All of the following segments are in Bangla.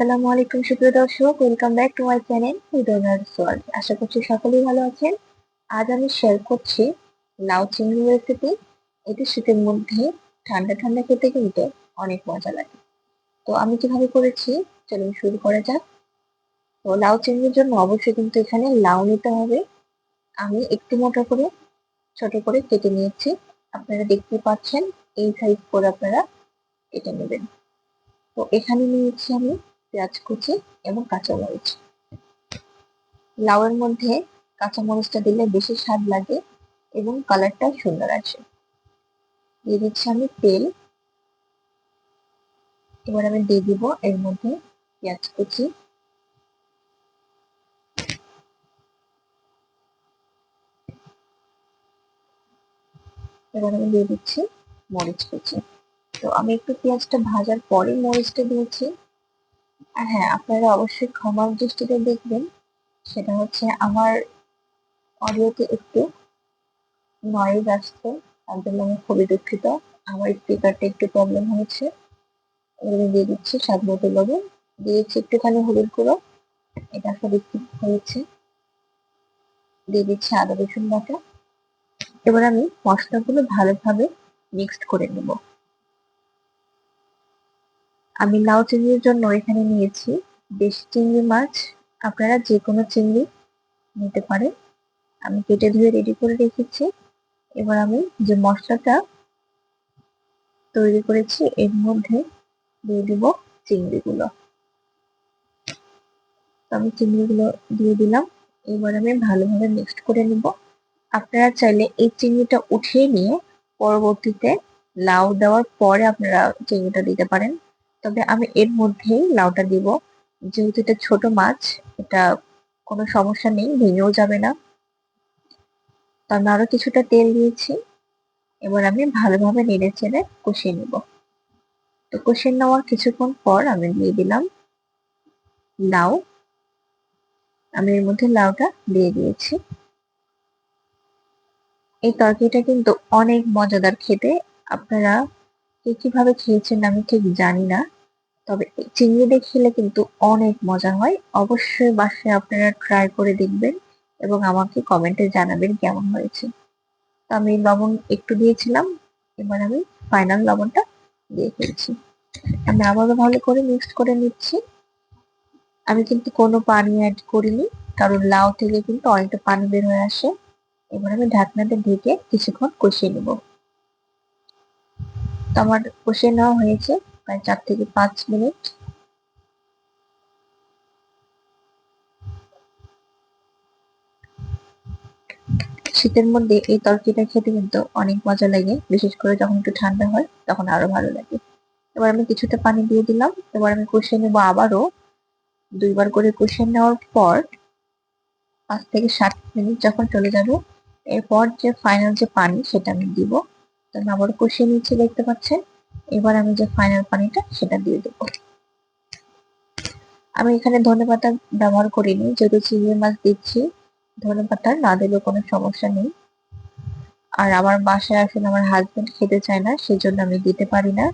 আসসালামু আলাইকুম, সুপ্রিয় দর্শক। Welcome back to my channel Udaynath Soyal আশা করছি সকলেই ভালো আছেন। আজ আমি শেয়ার করছি লাউ চিংড়ি রেসিপি এটি শীতের মধ্যে ঠান্ডা ঠান্ডা খেতে কিন্তু অনেক মজা লাগে। তো আমি কীভাবে করেছি? চলুন শুরু করা যাক। তো লাউ চিংড়ির জন্য অবশ্যই কিন্তু এখানে লাউ নিতে হবে। আমি একটু মোটা করে, ছোট করে কেটে নিয়েছি। আপনারা দেখতে পাচ্ছেন, এই সাইজ করে আপনারা কেটে নেবেন। তো এখানে নিয়েছি আমি পেঁয়াজ কুচি এবং কাঁচামরিচ। লাউয়ের মধ্যে কাঁচামরিচটা দিলে বেশি স্বাদ লাগে এবং কালারটা সুন্দর আসে দিয়ে দিচ্ছি আমি তেল। এবার আমি দিয়ে দিব এর মধ্যে পেঁয়াজ কুচি। এবার আমি দিয়ে দিচ্ছি মরিচ কুচি। তো আমি একটু পেঁয়াজটা ভাজার পরে মরিচটা দিয়েছি। হ্যাঁ আপনারা অবশ্যই ক্ষমার দৃষ্টিতে দেখবেন। সেটা হচ্ছে আমার অডিওতে একটু নয়েজ আসছে, তার জন্য আমি খুবই দুঃখিত। আমার স্পিকারটা একটু প্রবলেম হয়েছে। এবারে দিয়ে দিচ্ছি, স্বাদ মতো লবণ। দিয়েছি একটুখানি হলুদ গুঁড়ো। এটা আসলে একটু হয়েছে। দিয়ে দিচ্ছি আদা রসুন বাটা। এবার আমি মশলাগুলো ভালোভাবে মিক্সড করে নেব। আমি লাউ চিংড়ির জন্য এখানে নিয়েছি দেশি চিংড়ি মাছ। আপনারা যে কোনো চিংড়ি নিতে পারেন। আমি কেটে ধুয়ে রেডি করে রেখেছি। এবার আমি যে মশলাটা তৈরি করেছি, এর মধ্যে দিয়ে দিব চিংড়িগুলো। আমি চিংড়িগুলো দিয়ে দিলাম। এবার আমি ভালোভাবে মিক্সড করে নিব। আপনারা চাইলে এই চিংড়িটা উঠিয়ে নিয়ে পরবর্তীতে লাউ দেওয়ার পরে আপনারা চিংড়িটা দিতে পারেন। তবে আমি এর মধ্যেই লাউটা দিব। যেহেতু এটা ছোট মাছ, এটা কোনো সমস্যা নেই, ভেঙেও যাবে না। তো আমি আরও কিছুটা তেল দিয়েছি। এবার আমি ভালোভাবে নেড়ে চেড়ে কষিয়ে নিব। তো কষিয়ে নেওয়ার কিছুক্ষণ পর আমি দিয়ে দিলাম লাউ। আমি এর মধ্যে লাউটা দিয়ে দিয়েছি। এই তরকারিটা কিন্তু অনেক মজাদার খেতে। আপনারা কে কীভাবে খেয়েছেন আমি ঠিক জানি না। তবে চিংড়ি দিয়ে খেলে কিন্তু অনেক মজা হয়। অবশ্যই বাসায় আপনারা ট্রাই করে দেখবেন এবং আমাকে কমেন্টে জানাবেন কেমন হয়েছে। তো আমি লবণ একটু দিয়েছিলাম, এবার আমি ফাইনাল লবণটা দিয়ে ফেলছি। আমি আবারও ভালো করে মিক্সড করে নিচ্ছি। আমি কিন্তু কোনো পানি অ্যাড করিনি, কারণ লাউ থেকে কিন্তু অনেকটা পানি বের হয়ে আসে। এবার আমি ঢাকনাতে ঢেকে কিছুক্ষণ কষিয়ে নেব। তো আমার কষিয়ে নেওয়া হয়েছে। প্রায় চার থেকে পাঁচ মিনিট। শীতের মধ্যে এই তরকারিটা খেতে কিন্তু অনেক মজা লাগে, বিশেষ করে যখন একটু ঠান্ডা হয়, তখন আরও ভালো লাগে। এবার আমি কিছুটা পানি দিয়ে দিলাম, এবার আমি কষিয়ে নেব আবারও। দুইবার করে কষিয়ে নেওয়ার পর পাঁচ থেকে সাত মিনিট যখন চলে যাবে, এরপর যে ফাইনাল যে পানি সেটা আমি দিব। তো আমি আবার কষিয়ে নিচ্ছি, দেখতে পাচ্ছেন? এবার আমি যে ফাইনাল পানিটা সেটা দিয়ে দেবো। আমি এখানে ধনে পাতা ব্যবহার করিনি, যেহেতু চিংড়ি মাছ দিচ্ছি, ধনে পাতা না দিলেও কোনো সমস্যা নেই। আর আমার বাসায় আসলে আমার হাজবেন্ড খেতে চায় না সেই জন্য আমি দিতে পারি না।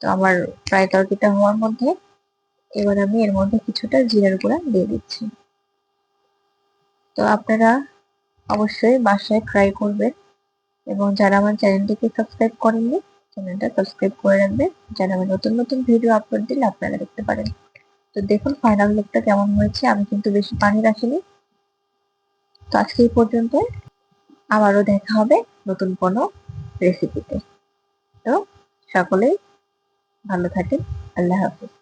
তো আমার প্রায় তরকারিটা হওয়ার মধ্যে এবার আমি এর মধ্যে কিছুটা জিরার গুঁড়া দিয়ে দিচ্ছি। তো আপনারা অবশ্যই বাসায় ট্রাই করবেন এবং যারা আমার চ্যানেলটিকে সাবস্ক্রাইব করেননি চ্যানেলটা সাবস্ক্রাইব করে রাখবেন। যেন আমি নতুন নতুন ভিডিও আপলোড দিলে আপনারা দেখতে পারেন। তো দেখুন ফাইনাল লুকটা কেমন হয়েছে? আমি কিন্তু বেশি পানি রাখিনি। তো আজকে এই পর্যন্ত আবারও দেখা হবে নতুন কোনো রেসিপিতে তো সকলেই ভালো থাকেন। আল্লাহ হাফিজ।